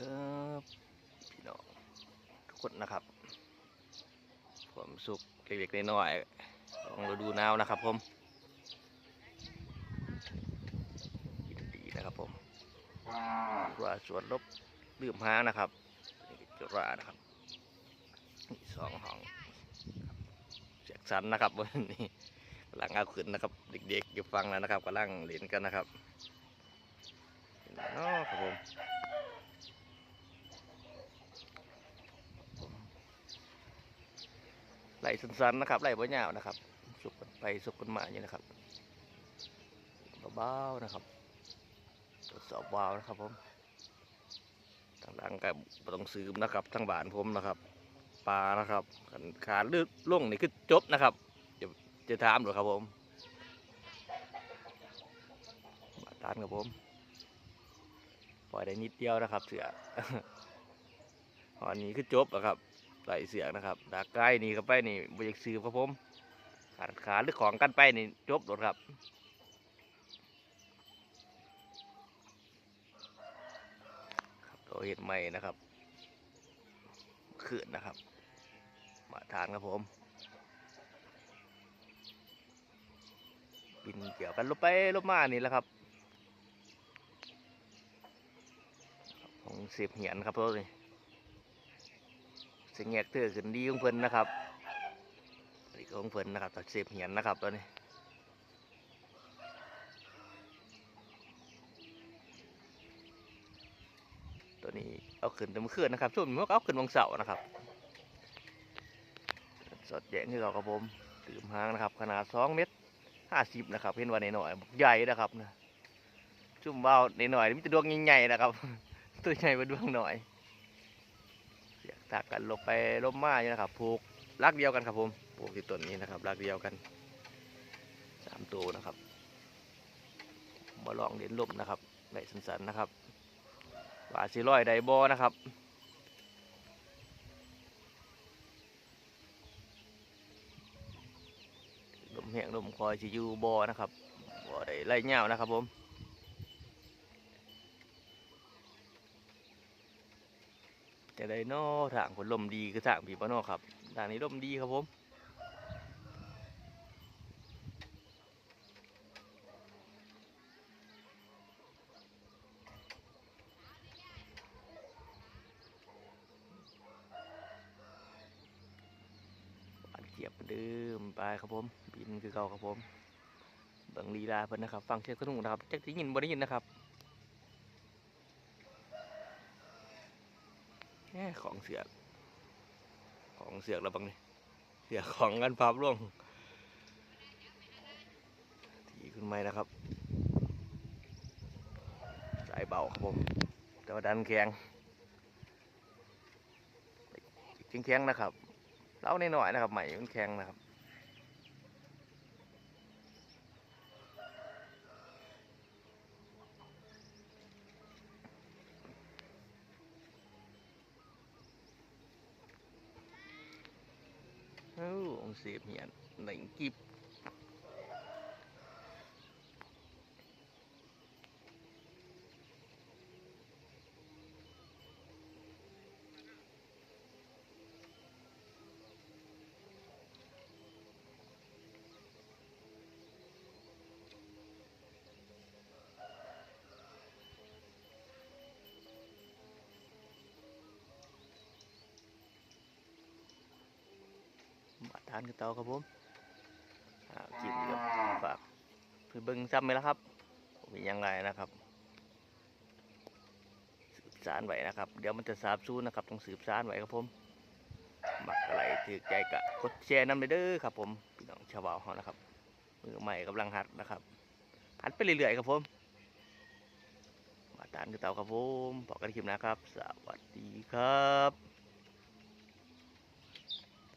ครับพี่น้องทุกคนนะครับ ความสุขเล็กๆน้อยๆของฤดูหนาวนะครับผมดีนะครับผมว่าสวนลบลืมห้างนะครับจุฬานะครับสองห้องเสียกสันนะครับวันนี้กำลังเอาขึ้นนะครับ เด็กๆอยู่ฟังแล้วนะครับกำลังเล่นกันนะครับนไหมเนาะครับผม ไหลสั้นๆนะครับไหลบ่ยาวนะครับ สุกไปสุกกันมาอยู่นะครับเบาๆนะครับทดสอบวาวนะครับผมทางหลังกับต้องซื้อนะครับทางบ้านผมนะครับปลานะครับขาดลึกล่วงนี่คือจบนะครับจะจะถามหรือครับผมมาตานครับผมปล่อยได้นิดเดียวนะครับเสือตอนนี้คือจบแล้วครับ ไหลเสียงนะครับดากไก่นี่ก็ไปนี่บอยากซื้อครับผมขาดขาหรือของกันไปนี่จบหมดครับครับเราเห็นใหม่นะครับขืนนะครับ มาทานครับผมบินเกี่ยวกันลบไปลบมานี่แหละครับของเสียบเหียนครับตัวนี้ เสียงแงกเตือขึ้นดีของเพิ่นนะครับนี่ก็ของเพิ่นนะครับตัดเสียบเหียนนะครับตัวนี้ตัวนี้เอาขึ้นแต่เมื่อคืนนะครับช่วงนี้มันก็เอาขึ้นวันเสาร์นะครับ สดแจ้งคือเราครับผมตื่มหางนะครับ ขนาดสองเมตรห้าสิบนะครับเห็นว่าในหน่อยๆใหญ่นะครับนะจุ่มเบาในหน่อยๆมีแต่ดวงใหญ่ๆนะครับ ตัวใหญ่กว่าดวงหน่อย เสียกตากกันลบไปลบมาอยู่นะครับผูกรักเดียวกันครับผมผูกที่ต้นนี้นะครับรักเดียวกันสามตัวนะครับมาลองเด่นลมนะครับในสันๆนะครับว่าสิร้อยไดบอนะครับลมแห้งลมคอยสิอยู่บอนะครับบ่ได้ไล่เงาวนะครับผม จะได้นอทางผลลมดีคือทางผีปะนอครับทางนี้ลมดีครับผมอันเกียบเหมือนเดิมไปครับผมบินคือเก่าครับผมเบิ่งลีลาเพิ่นนะครับ ฟังเสียงกระนุ่งนะครับแจักได้ยินบ่ได้ยินนะครับแหน่ ของเสือก ของเสือกแล้วบังนี่เสือกของกันภาพร่วงทีขึ้นไหมนะครับ สายเบาครับผมแต่ว่าดันแข็งจริงแข็งนะครับเล่าหน่อยๆนะครับใหม่มันแข็งนะครับ เอ้าอง เสียเหียนหนังกิบ ทานกันต่อครับผมคลิปนี้ก็ฝากเพื่อเบิ้งซ้ำไปแล้วครับมียังไงนะครับ สืบสารไหวนะครับ เดี๋ยวมันจะสาบสู้นะครับต้องสืบสารไหวครับผมหมักอะไรถือใจกะกดแชร์นำไปเด้อครับ ผมพี่น้องชาวบ้านเขานะครับมือใหม่กำลังหัดนะครับหัดไปเรื่อยๆครับผมมาตานกันต่อครับผมบอกกันคลิปนะครับ สวัสดีครับ